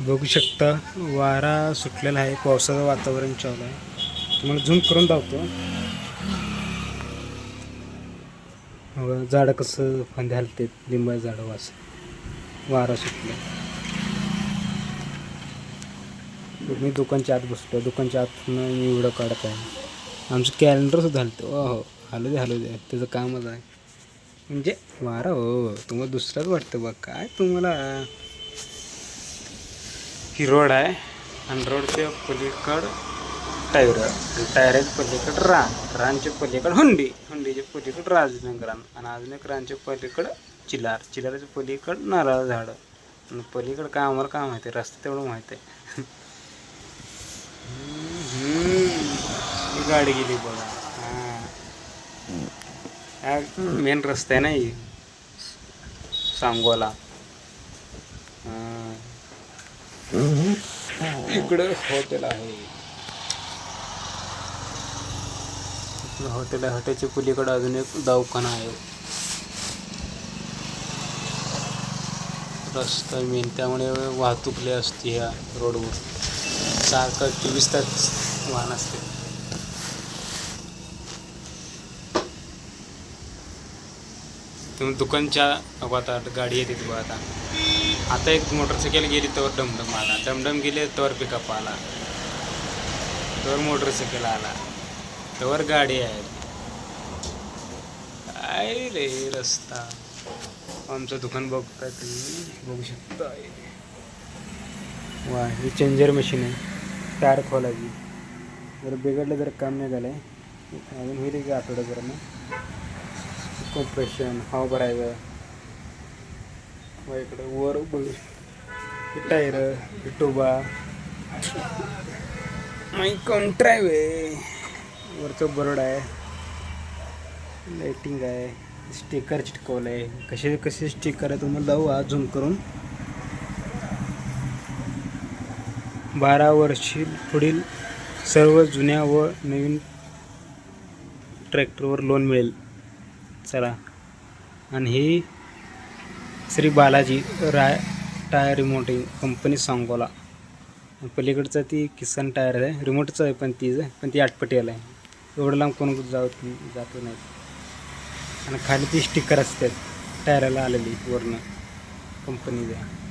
बघू शकता वारा सुटलेला आहे पावसाचं वातावरण चालू आहे. तुम्हाला झूम करून दावतो झाडं कसं फांदे हलते लिंबा झाडं वास वारा सुटले मी दुकानच्या आत बसतो दुकानच्या आत मी एवढं काढत आहे. आमचं कॅलेंडरसुद्धा हलतं हो हो. हलू दे हलू दे. त्याचं कामच आहे. म्हणजे वारा हो. हो. तुम्हाला दुसराच वाटतं बघ. काय तुम्हाला? ही रोड आहे आणि रोडच्या पलीकड टायर टायराच्या पलीकड रान रानच्या पलीकड हुंडी हुंडीच्या पलीकड राजनग रान. आणि अजून एक रानच्या पलीकड चिलार चिलाराच्या पलीकड नारळ झाडं. आणि पलीकडं काय आम्हाला काय माहिती आहे रस्ता तेवढं माहिती आहे. ही गाडी गेली बघा. हां मेन रस्ता आहे ना ही. सांगोला. हां. इकडं हॉटेल आहे. इकडं हॉटेल आहे. हॉटेलच्या पुलीकडे अजून एक दवाखाना आहे. रस्ता मेन त्यामुळे वाहतूक लय असते ह्या रोडवर सारखं चोवीस तास वाहन असते. तुम्ही दुकानच्या अगो आता गाडी येते बघा आता. आता एक मोटरसायकल गेली तर डमडम आला. डमडम गेले तर पिकअप आला. तर मोटरसायकल आला. तर गाडी आहे. काय रे रस्ता? आमचं दुकान बघताय तुम्ही? बघू शकता. वा ही चेंजर मशीन आहे. टायर खोलायची. जर बिघडलं जर काम नाही झालं आहे अजून होईल की आठवड्याभर ना कॉम्प्रेशन हाव भरायचं व इकडं वर टायर टोबा. माई कॉन्ट्राईव्ह आहे? वरचं बरोड आहे. लाइटिंग आहे. स्टिकर चिटकवलं आहे कसे कसे स्टिकर आहे तुम्हाला जाऊ आज झूम करून. बारा वर्षी पुढील सर्व जुन्या व नवीन ट्रॅक्टरवर लोन मिळेल. चला. आणि ही Shri Balaji Rai tyre remoulding company Sangola. पलीकडचं ती किसन टायर आहे. रिमोटचं आहे पण तीच आहे. पण ती आटपटीला आहे. एवढं लांब कोण जात जात नाही. आणि खाली ती स्टिकर असतात. टायराला आलेली वरनं. कंपनीच्या.